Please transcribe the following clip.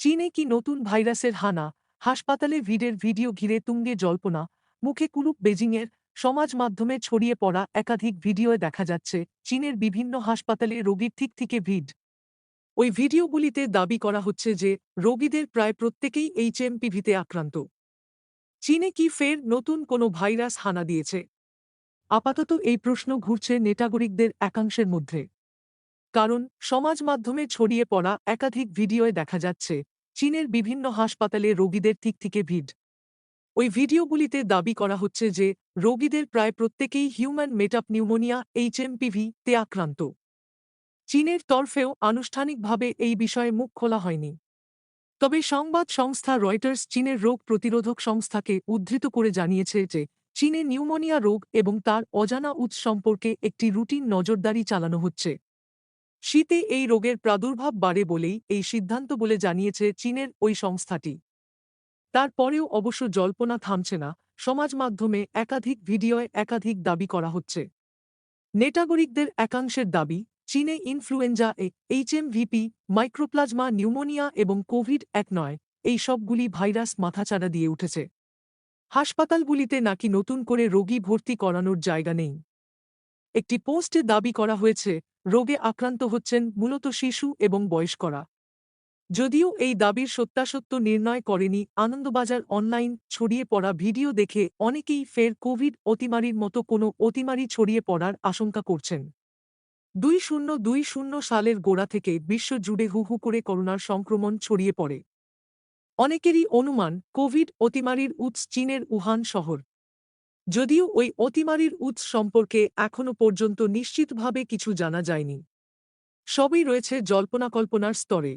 চীনে কি নতুন ভাইরাসের হানা? হাসপাতালে ভিড়ের ভিডিও ঘিরে তুঙ্গে জল্পনা, মুখে কুলুপ বেজিংয়ের সমাজ মাধ্যমে ছড়িয়ে পড়া একাধিক ভিডিওয়ে দেখা যাচ্ছে চীনের বিভিন্ন হাসপাতালে রোগীর ঠিক থেকে ভিড়। ওই ভিডিওগুলিতে দাবি করা হচ্ছে যে, রোগীদের প্রায় প্রত্যেকেই এইচএমপিভিতে আক্রান্ত। চীনে কি ফের নতুন কোনো ভাইরাস হানা দিয়েছে? আপাতত এই প্রশ্ন ঘুরছে নেটাগরিকদের একাংশের মধ্যে। কারণ সমাজ মাধ্যমে ছড়িয়ে পড়া একাধিক ভিডিওয়ে দেখা যাচ্ছে, চীনের বিভিন্ন হাসপাতালে রোগীদের ঠিক থেকে ভিড়। ওই ভিডিওগুলিতে দাবি করা হচ্ছে যে, রোগীদের প্রায় প্রত্যেকেই হিউম্যান মেটাপ নিউমোনিয়া এইচএমপিভি তে আক্রান্ত। চীনের তরফেও আনুষ্ঠানিকভাবে এই বিষয়ে মুখ খোলা হয়নি। তবে সংবাদ সংস্থা রয়টার্স চীনের রোগ প্রতিরোধক সংস্থাকে উদ্ধৃত করে জানিয়েছে যে, চীনে নিউমোনিয়া রোগ এবং তার অজানা উৎস সম্পর্কে একটি রুটিন নজরদারি চালানো হচ্ছে। শীতে এই রোগের প্রাদুর্ভাব বাড়ে বলেই এই সিদ্ধান্ত বলে জানিয়েছে চীনের ওই সংস্থাটি। তারপরেও অবশ্য জল্পনা থামছে না, সমাজ মাধ্যমে একাধিক ভিডিওয় একাধিক দাবি করা হচ্ছে। নেটাগরিকদের একাংশের দাবি, চীনে influenza A HMPV mycoplasma, pneumonia এবং কোভিড এক নয়, এই সবগুলি ভাইরাস মাথাচাড়া দিয়ে উঠেছে। হাসপাতালগুলিতে নাকি নতুন করে রোগী ভর্তি করানোর জায়গা নেই। একটি পোস্টে দাবি করা হয়েছে, রোগে আক্রান্ত হচ্ছেন মূলত শিশু এবং বয়স্করা। যদিও এই দাবির সত্যাসত্য নির্ণয় করেনি, আনন্দবাজার অনলাইন ছড়িয়ে পড়া ভিডিও দেখে অনেকেই ফের কোভিড অতিমারির মতো কোনো অতিমারি ছড়িয়ে পড়ার আশঙ্কা করছেন। দুই শূন্য দুই শূন্য সালের গোড়া থেকে বিশ্বজুড়ে হু হু করে করোনার সংক্রমণ ছড়িয়ে পড়ে। অনেকেরই অনুমান, কোভিড অতিমারির উৎস চীনের উহান শহর। যদিও ওই অতিমারির উৎস সম্পর্কে এখনও পর্যন্ত নিশ্চিতভাবে কিছু জানা যায়নি। সবই রয়েছে জল্পনাকল্পনার স্তরে।